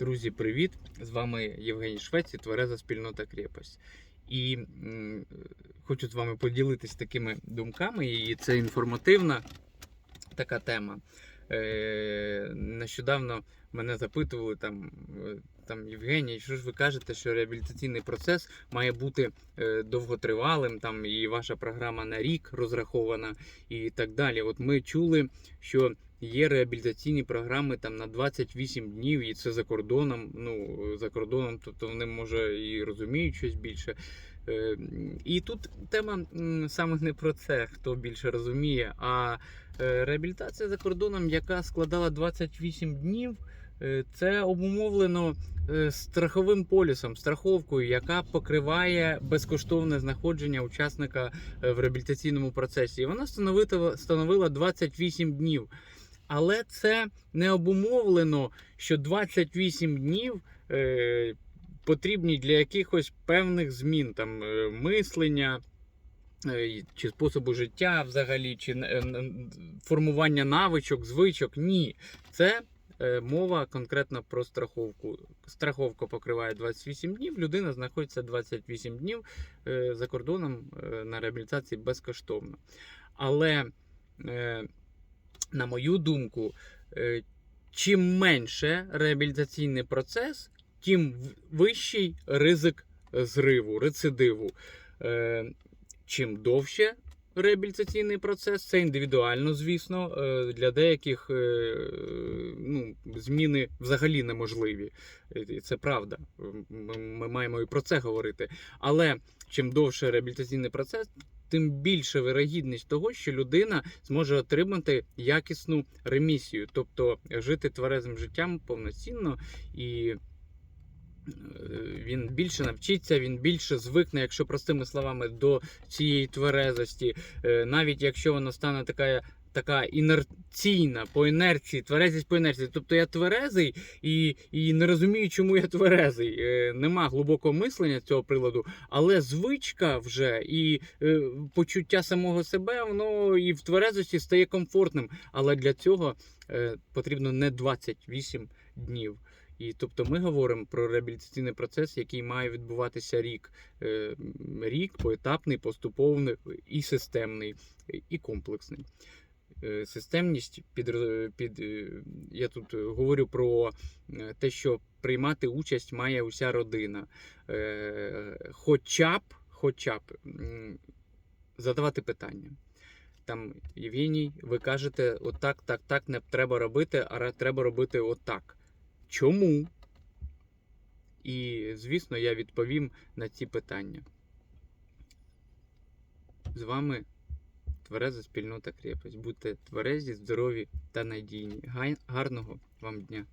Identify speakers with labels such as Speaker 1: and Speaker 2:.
Speaker 1: Друзі, привіт! З вами Євгеній Швець і Твереза спільнота Крепость. І хочу з вами поділитись такими думками, і це інформативна така тема. Е, нещодавно мене запитували там, е, там Євгеній, що ж ви кажете, що реабілітаційний процес має бути е, довготривалим, там і ваша програма на рік розрахована, і так далі. От ми чули, що є реабілітаційні програми там на 28 днів, і це за кордоном. Ну за кордоном, тобто вони може і розуміють щось більше. Е, І тут тема саме не про це, хто більше розуміє, а е, реабілітація за кордоном, яка складала 28 днів. е, Це обумовлено страховим полісом, страховкою, яка покриває безкоштовне знаходження учасника в реабілітаційному процесі. І вона становила 28 днів. Але це не обумовлено, що 28 днів е, потрібні для якихось певних змін, там е, мислення. е, Чи способу життя взагалі, чи е, формування навичок, звичок. Ні. Це е, мова конкретно про страховку. Страховка покриває 28 днів, людина знаходиться 28 днів за кордоном на реабілітації безкоштовно. Але, на мою думку, е, чим менше реабілітаційний процес, тим вищий ризик зриву, рецидиву. Е, Чим довше реабілітаційний процес, це індивідуально, звісно. Е, Для деяких ну, зміни взагалі неможливі. Це правда. Ми маємо і про це говорити. Але чим довше реабілітаційний процес, тим більше вирогідність того, що людина зможе отримати якісну ремісію, тобто жити тверезим життям повноцінно і. е, Він більше навчиться, він більше звикне, якщо простими словами, до цієї тверезості. Е, Навіть якщо вона стане така, така інерційна по інерції, тверезість по інерції. Тобто я тверезий і, і не розумію, чому я тверезий. Е, Нема глибокого мислення цього приладу, але звичка вже і е, почуття самого себе, воно і в тверезості стає комфортним. Але для цього е, потрібно не 28 днів. І тобто ми говоримо про реабілітаційний процес, який має відбуватися рік. Е, Рік поетапний, поступовний і системний, і комплексний. Е, Системність під, під е, я тут говорю про е, те, що приймати участь має уся родина. Е, Хоча б, хоча б задавати питання. Там, Євгеній, ви кажете, отак, так, так не треба робити, а треба робити отак. Чому? І, звісно, я відповім на ці питання. З вами твереза спільнота крепость. Будьте тверезі, здорові та надійні. Гарного вам дня!